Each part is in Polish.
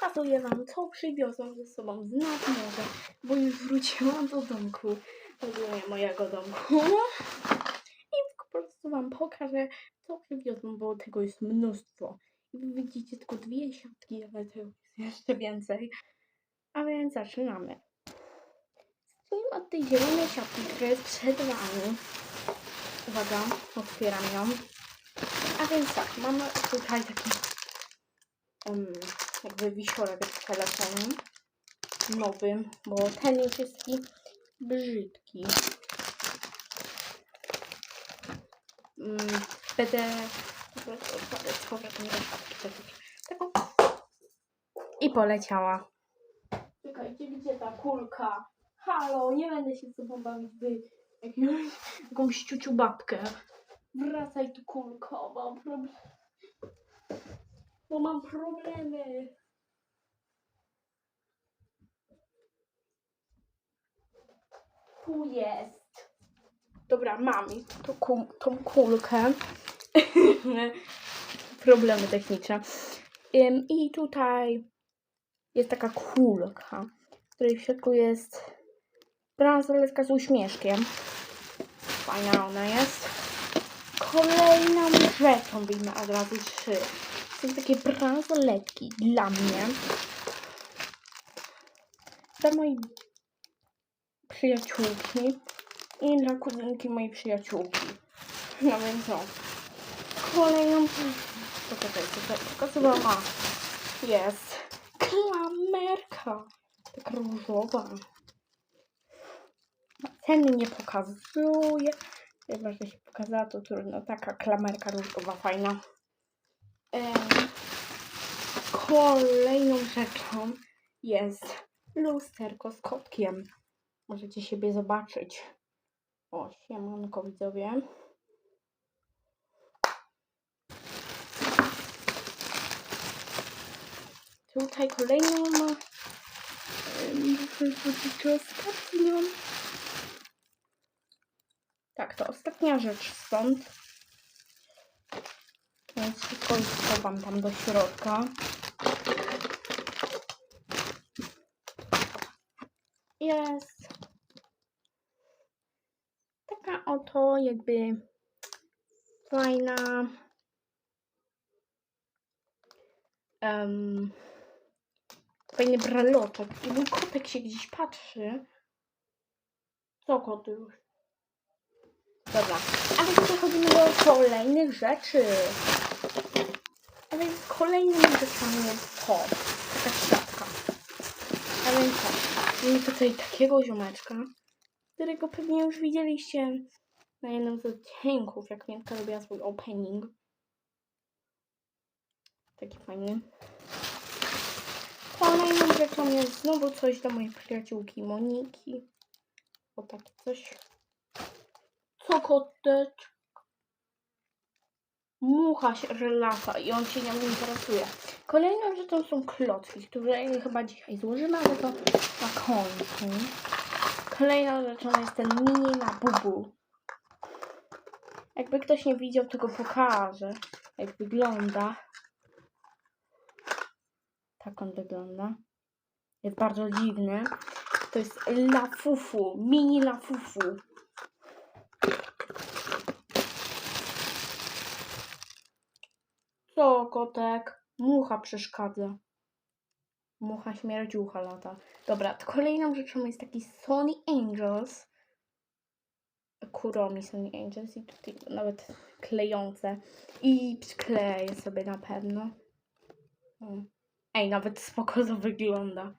pokazuję wam, co przywiozłam ze sobą z nadmorza, bo już wróciłam do domku, ogólnie mojego domku. I po prostu wam pokażę, co przywiozłam, bo tego jest mnóstwo. I widzicie tylko dwie siatki, ale tego jest jeszcze więcej. A więc zaczynamy. Zacznijmy od tej zielonej siatki, która jest przed wami. Uwaga, otwieram ją. A więc tak, mamy tutaj taki um, jakby wisiorek z telefonem nowym, bo ten już jest taki brzydki. Mm, będę do. I poleciała. Czekajcie, gdzie ta kulka? Halo, nie będę się z tobą bawić w jakąś, ciuciu babkę. Wracaj tu kulko, mam problem. Bo mam problemy. Tu jest. Dobra, mam tą, ku- tą kulkę. Problemy techniczne. Ym, I tutaj jest taka kulka, w której w środku jest bransoletka z uśmieszkiem. Fajna ona jest. Kolejną rzeczą wyjmę od razu trzy. Są takie bransoletki dla mnie. Dla mojej przyjaciółki i dla kuzynki mojej przyjaciółki. No więc co? Kolejną... Poczekajcie, to pokazywałam. Jest klamerka. Taka różowa. Ceny nie pokazuje. Chyba, że się pokazała, to trudno. Taka klamerka różowa, fajna. Kolejną rzeczą jest lusterko z kotkiem. Możecie siebie zobaczyć. O, siemanko widzowie. Tutaj kolejną czy ostatnią. Tak, to ostatnia rzecz stąd. Więc wszystko już schowam tam do środka. Jest taka oto jakby fajna em, fajny braloczek i mój kotek się gdzieś patrzy. Co koty już? Dobra, a więc przechodzimy do kolejnych rzeczy. Więc kolejnym rzeczami jest to, taka siatka. A więc tak, mamy tutaj takiego ziomeczka, którego pewnie już widzieliście na jednym z odcinków, jak Miętka robiła swój opening. Taki fajny. Kolejną rzeczą jest znowu coś dla mojej przyjaciółki Moniki. O takie coś. Co kotecz? Mucha się relata i on się nią interesuje. Kolejną rzeczą są klocki, które chyba dzisiaj złożymy, ale to na końcu. Kolejną rzeczą jest ten mini na bubu. Jakby ktoś nie widział, to go pokażę. Jak wygląda. Tak on wygląda. Jest bardzo dziwny. To jest lafufu. Mini lafufu. Co, kotek? Mucha przeszkadza. Mucha śmierdziucha lata. Dobra, to kolejną rzeczą jest taki Sony Angels. Kuromi Sony Angels i tutaj nawet klejące. I przykleję sobie na pewno. Ej, nawet spoko to wygląda.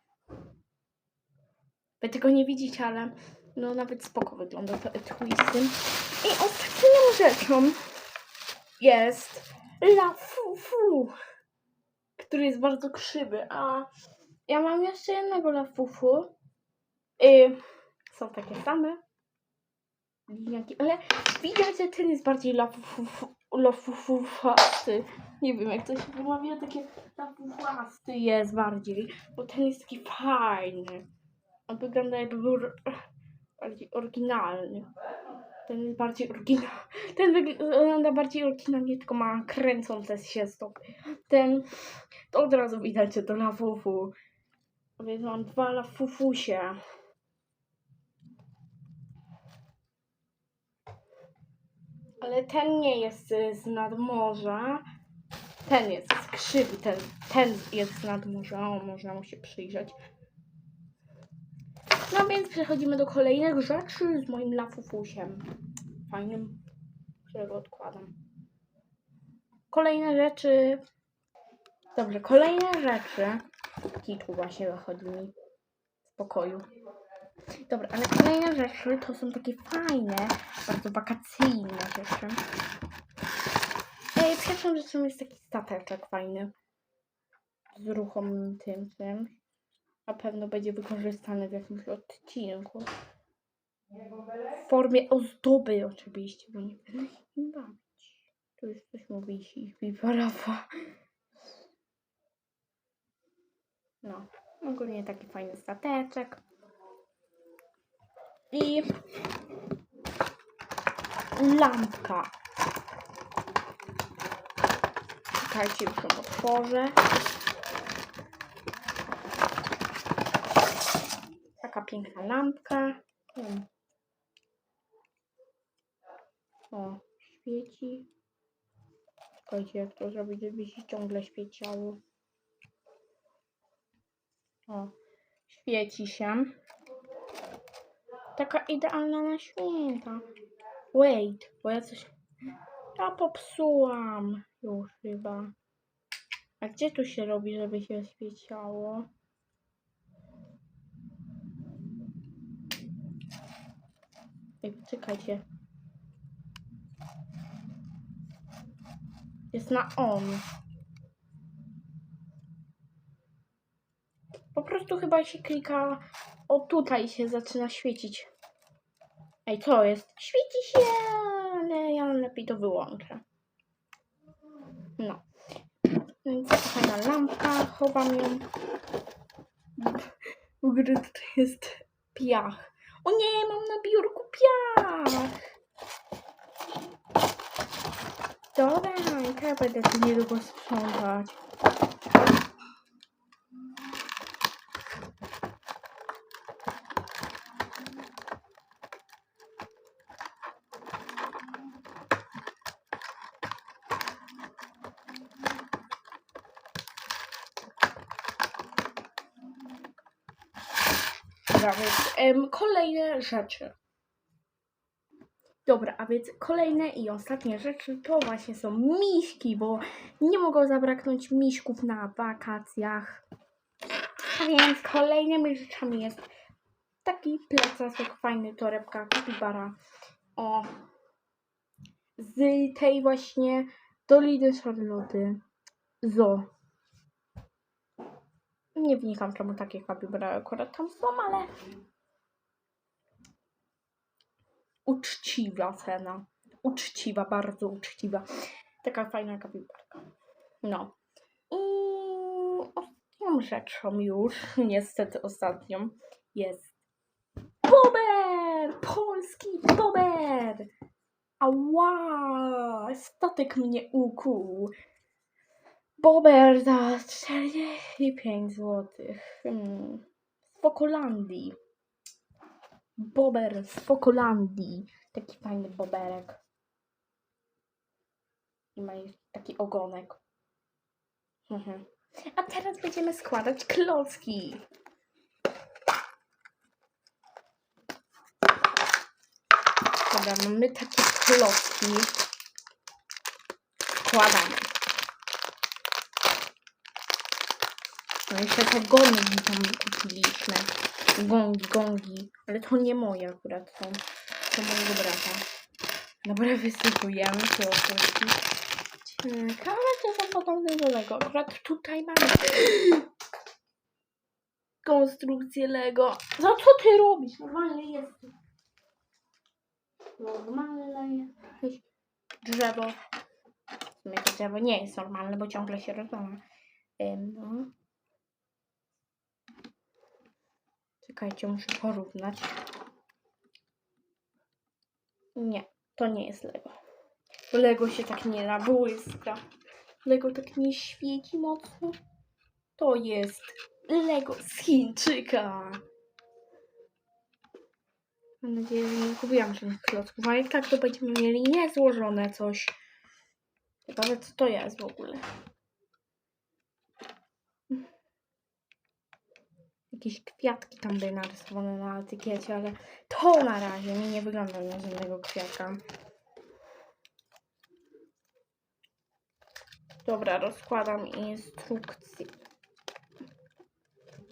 Wy tego nie widzicie, ale no nawet spoko wygląda to twistem. I ostatnią rzeczą jest La Fufu, który jest bardzo krzywy, a ja mam jeszcze jednego La Fufu. Y, są takie same. Ale widać, że ten jest bardziej La Fufu, La Fufufasty. Nie wiem, jak to się wymawia, takie La Fufasty jest bardziej, bo ten jest taki fajny. On wygląda jakby był bardziej oryginalny. Ten jest bardziej oryginalny. Ten wygląda bardziej oryginalnie, tylko ma kręcące się stopy. Ten to od razu widać, że to lafufu. Więc mam dwa lafufusie. Ale ten nie jest y, z nadmorza. Ten jest krzywy, ten, ten jest z nadmorza. O, można mu się przyjrzeć. No więc przechodzimy do kolejnych rzeczy z moim lafufusiem. Fajnym, którego odkładam. Kolejne rzeczy. Dobrze, kolejne rzeczy. Kiczu właśnie wychodzi mi z pokoju. Dobra, ale kolejne rzeczy to są takie fajne, bardzo wakacyjne rzeczy. Ej, pierwszą rzeczą jest taki stateczek fajny. Z ruchomym tym, tym. Na pewno będzie wykorzystany w jakimś odcinku. W formie ozdoby oczywiście, bo nie będę się bawić. Tu już coś mu wisi, parafa. No, ogólnie taki fajny stateczek. I lampka. Czekajcie, już ją otworzę. Taka piękna lampka. O, świeci. Czekajcie, jak to zrobić, żeby się ciągle świeciało. O, świeci się. Taka idealna na święta. Wait, bo ja coś... Ja popsułam już chyba. A gdzie tu się robi, żeby się świeciało? Ej, czekajcie. Jest na on. Po prostu chyba się klika. O tutaj się zaczyna świecić. Ej, co jest? Świeci się, ale ja lepiej to wyłączę. No. Więc fajna lampka, chowam ją. W ogóle tutaj jest piach. O nie, mam na biurku piach. Dobra, i teraz będę tu niedługo sprzątać. Dobra, więc kolejne rzeczy. Dobra, a więc kolejne i ostatnie rzeczy to właśnie są miśki, bo nie mogą zabraknąć miśków na wakacjach. A więc kolejnymi rzeczami jest taki plecak fajny, torebka, kapibara. O, z tej właśnie Doliny Charlotte. Zo. Nie wnikam, czemu takie kapibara akurat tam są, ale uczciwa cena. Uczciwa, bardzo uczciwa. Taka fajna kapibarka. No. I ostatnią rzeczą już, niestety ostatnią, jest Bober! Polski Bober! Ała! Statek mnie ukuł. Bober za 45 zł. Hmm. Z Fokolandii. Bober z Fokolandii. Taki fajny boberek. I ma taki ogonek. Mhm. A teraz będziemy składać klocki. Dobra, mamy takie klocki. Składamy. No jeszcze te gongi tam kupiliśmy. Gongi, gongi. Ale to nie moje akurat są. To mojego brata. Dobra, wysypujemy klocki. Ciekawe, czy są podobne do Lego. Akurat tutaj mamy konstrukcję Lego. Za co ty robisz? Normalnie jest. Normalne drzewo. To drzewo nie jest normalne, bo ciągle się. Ym, no. Czekajcie, muszę porównać. Nie, to nie jest Lego. Lego się tak nie nabłyska. Lego tak nie świeci mocno. To jest Lego z Chińczyka. Mam nadzieję, że nie kupiłam żadnych klocków, a jak tak, to będziemy mieli niezłożone coś. Ciekawe, co to jest w ogóle. Jakieś kwiatki tam były narysowane na etykiecie, ale to na razie mi nie wygląda na żadnego kwiatka. Dobra, rozkładam instrukcję.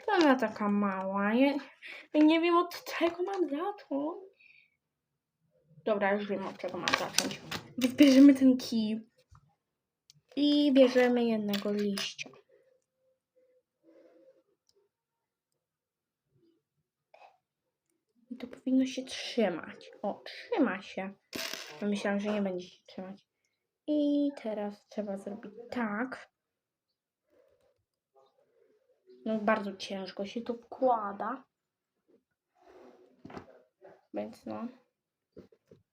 Ona taka mała. Ja nie wiem od czego mam zacząć. Dobra, już wiem od czego mam zacząć. Więc bierzemy ten kij i bierzemy jednego liścia. To powinno się trzymać. O, trzyma się. Myślałam, że nie będzie się trzymać. I teraz trzeba zrobić tak. No bardzo ciężko się to wkłada. Więc no.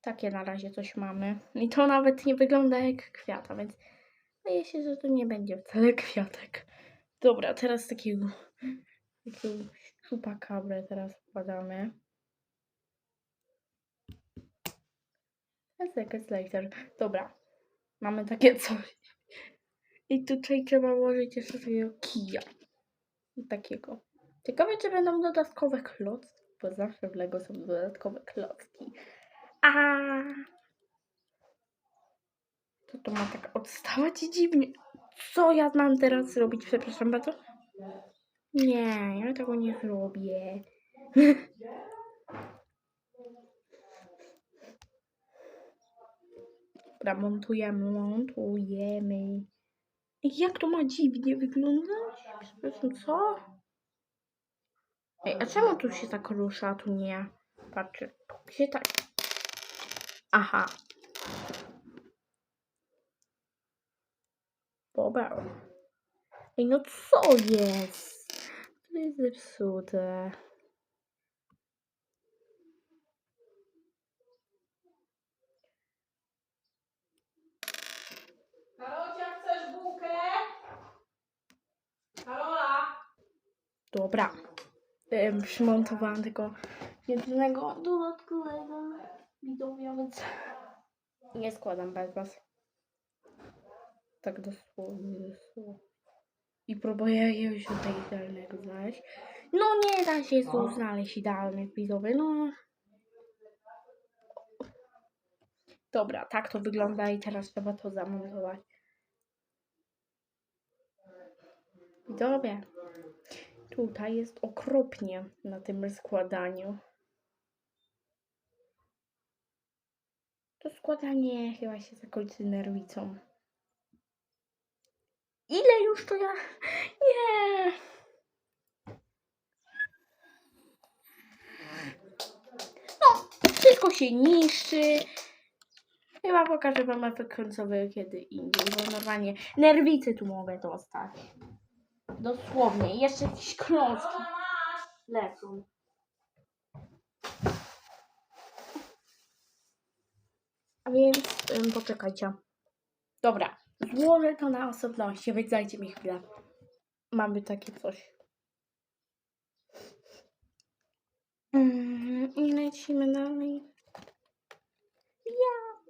Takie na razie coś mamy. I to nawet nie wygląda jak kwiata, więc wydaje się, że to nie będzie wcale kwiatek. Dobra, teraz takiego takiego szczupakabrę teraz wkładamy. Jest jakaś laser. Dobra. Mamy takie coś. I tutaj trzeba włożyć jeszcze takiego kija. Takiego. Ciekawe, czy będą dodatkowe klocki, bo zawsze w Lego są dodatkowe klocki. A to to ma tak odstawać dziwnie. Co ja mam teraz zrobić? Przepraszam bardzo. Nie, ja tego nie zrobię. Dobra, montujemy, montujemy. Jak to ma dziwnie wyglądać? Przepraszam, co? Ej, a czemu tu się tak rusza, tu nie? Patrzę, tu się tak... Aha. Dobra. Ej, no co jest? To jest zepsute. Dobra. Ym, Przymontowałam tylko jednego dodatkowego widownia, więc nie składam bez was. Tak dosłownie, dosłownie. I próbuję jakiegoś tutaj idealnego znaleźć. No nie da się tu znaleźć idealnych widzowie, no. Dobra, tak to wygląda i teraz trzeba to zamontować. Widzowie, tutaj jest okropnie na tym składaniu. To składanie chyba się zakończy nerwicą. Ile już to ja... Nie! No, wszystko się niszczy. Chyba pokażę wam efekt końcowy kiedy indziej, bo normalnie nerwicy tu mogę dostać. Dosłownie. I jeszcze jakieś kląski lecą. A więc ym, poczekajcie. Dobra, złożę to na osobności, więc dajcie mi chwilę. Mamy takie coś. Mm, I lecimy dalej. Ja,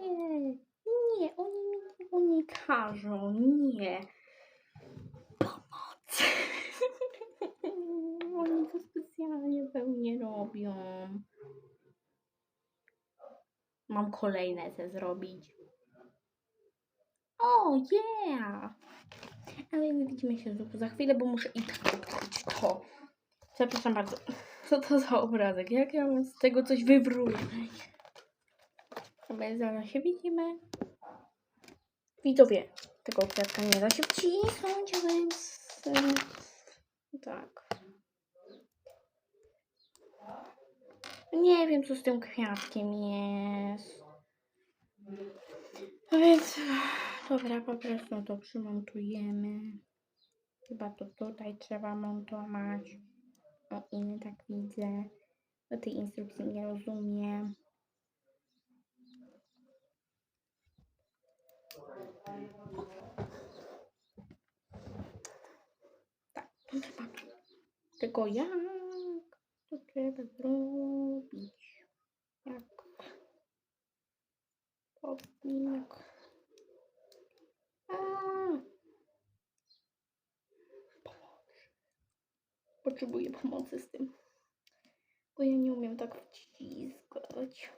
nie, nie, oni mi nie każą, nie. Oni to specjalnie pewnie robią. Mam kolejne te zrobić. O, yeah! Ale my widzimy się za chwilę, bo muszę i tak odkryć to. Przepraszam bardzo. Co to za obrazek? Jak ja mam z tego coś wywrócić? Ale zaraz się widzimy. Widzowie, tego kwiatka nie da się wcisnąć, więc... Tak. Nie wiem, co z tym kwiatkiem jest. No więc, dobra, po prostu to przymontujemy. Chyba to tutaj trzeba montować. O ile tak widzę. Ja tej instrukcji nie rozumiem. Tak, trzeba. Tylko jak to trzeba zrobić? Jak? Pomocy. Potrzebuję pomocy z tym. Bo ja nie umiem tak wciskać.